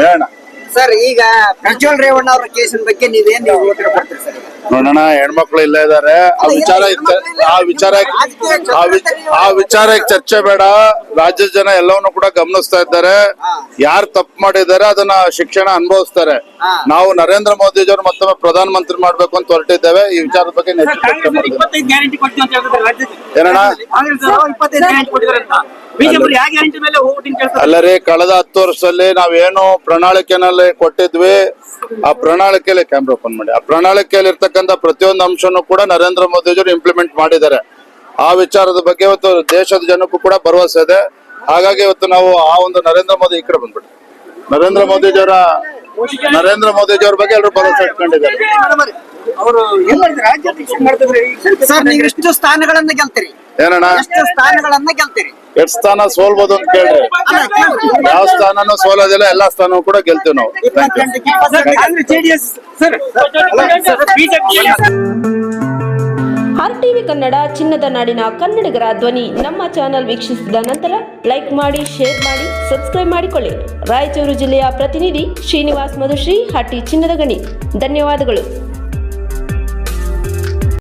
ಹೇಳೋಣ ಸರ್ ಈಗ ಪ್ರಜ್ವಲ್ ರೇವಣ್ಣ ಅವರ ಕೇಸಿನ ಬಗ್ಗೆ ನೀವೇನ್ ನೀವು ಉತ್ತರ ಕೊಡ್ತೀರಿ ಸರ್? ಈಗ? ನೋಡೋಣ ಹೆಣ್ಮಕ್ಳು ಇಲ್ಲ ಇದಾರೆ. ಆ ವಿಚಾರ ಇತ್ತ- ಆ ವಿಚಾರ ಆ ವಿಚಾರ ಆ ವಿಚಾರಕ್ಕೆ ಚರ್ಚೆ ಬೇಡ. ರಾಜ್ಯದ ಜನ ಎಲ್ಲವನ್ನು ಕೂಡ ಗಮನಿಸ್ತಾ ಇದ್ದಾರೆ. ಯಾರು ತಪ್ಪು ಮಾಡಿದ್ದಾರೆ ಅದನ್ನ ಶಿಕ್ಷಣ ಅನುಭವಿಸ್ತಾರೆ. ನಾವು ನರೇಂದ್ರ ಮೋದಿ ಅವರು ಮತ್ತೊಮ್ಮೆ ಪ್ರಧಾನ ಮಂತ್ರಿ ಮಾಡ್ಬೇಕು ಅಂತ ಹೊರಟಿದ್ದೇವೆ. ಈ ವಿಚಾರದ ಬಗ್ಗೆ ನೆಚ್ಚು ಚರ್ಚೆ ಮಾಡಿದ್ದೇವೆ ಗ್ಯಾರಂಟಿ ಕೊಡ್ತೀವಿ ಅಂತ ಹೇಳಿದ್ರೆ ರಾಜ್ಯಕ್ಕೆ ಏನಣ್ಣ? ಕಾಂಗ್ರೆಸ್ ಅವರು ಇಪ್ಪತ್ತೈದು ಗ್ಯಾರಂಟಿ ಕೊಟ್ಟಿದ್ದಾರೆ ಅಂತ. ಬಿಜೆಪಿ ಯಾವ ಗ್ಯಾರಂಟಿ ಮೇಲೆ ವೋಟಿಂಗ್ ಕೇಳ್ತಾರೆ ಅಲ್ಲರಿ ಕಳೆದ ಹತ್ತು ವರ್ಷದಲ್ಲಿ ನಾವೇನು ಪ್ರಣಾಳಿಕೆನಲ್ಲಿ ಕೊಟ್ಟಿದ್ವಿ. ಆ ಪ್ರಣಾಳಿಕೆಯಲ್ಲಿ ಕ್ಯಾಮ್ರಾ ಓಪನ್ ಮಾಡಿ. ಆ ಪ್ರಣಾಳಿಕೆಯಲ್ಲಿ ಇರ್ತಕ್ಕಂಥ ಪ್ರತಿಯೊಂದು ಅಂಶನೂ ಕೂಡ ನರೇಂದ್ರ ಮೋದಿ ಅವರು ಇಂಪ್ಲಿಮೆಂಟ್ ಮಾಡಿದ್ದಾರೆ. ಆ ವಿಚಾರದ ಬಗ್ಗೆ ಇವತ್ತು ದೇಶದ ಜನಕ್ಕೂ ಕೂಡ ಭರವಸೆ ಇದೆ. ಹಾಗಾಗಿ ಇವತ್ತು ನಾವು ಆ ಒಂದು ನರೇಂದ್ರ ಮೋದಿ ಈ ಕಡೆ ಬಂದ್ಬಿಟ್ಟು. ನರೇಂದ್ರ ಮೋದಿಜಿಯವರ ನರೇಂದ್ರ ಮೋದಿಜಿಯವ್ರ ಬಗ್ಗೆ ಎಲ್ಲರೂ ಭರವಸೆ ಇಟ್ಕೊಂಡಿದ್ದಾರೆ. ಅವರು ಏನ್ ಮಾಡಿದ್ರು ರಾಜ್ಯಾಧ್ಯಕ್ಷ ಮಾಡ್ತಿದ್ರೆ ಸರ್ ನೀವು ಸ್ಥಾನಗಳನ್ನ ಗೆಲ್ತೀರಿ. ಏನಣ್ಣ? ಎಷ್ಟು ಸ್ಥಾನಗಳನ್ನ ಗೆಲ್ತೀರಿ? ಎಷ್ಟ್ ಸ್ಥಾನ ಸೋಲ್ಬೋದು ಅಂತ ಕೇಳ್ರಿ. ಯಾವ ಸ್ಥಾನನೂ ಸೋಲೋದಿಲ್ಲ ಎಲ್ಲಾ ಸ್ಥಾನವೂ ಕೂಡ ಗೆಲ್ತೀವಿ ನಾವು. ಆರ್ ಟಿವಿ ಕನ್ನಡ ಚಿನ್ನದ ನಾಡಿನ ಕನ್ನಡಿಗರ ಧ್ವನಿ. ನಮ್ಮ ಚಾನೆಲ್ ವೀಕ್ಷಿಸಿದ ನಂತರ ಲೈಕ್ ಮಾಡಿ ಶೇರ್ ಮಾಡಿ ಸಬ್ಸ್ಕ್ರೈಬ್ ಮಾಡಿಕೊಳ್ಳಿ. ರಾಯಚೂರು ಜಿಲ್ಲೆಯ ಪ್ರತಿನಿಧಿ ಶ್ರೀನಿವಾಸ್ ಮಧುಶ್ರೀ ಹಟ್ಟಿ ಚಿನ್ನದ ಗಣಿ. ಧನ್ಯವಾದಗಳು.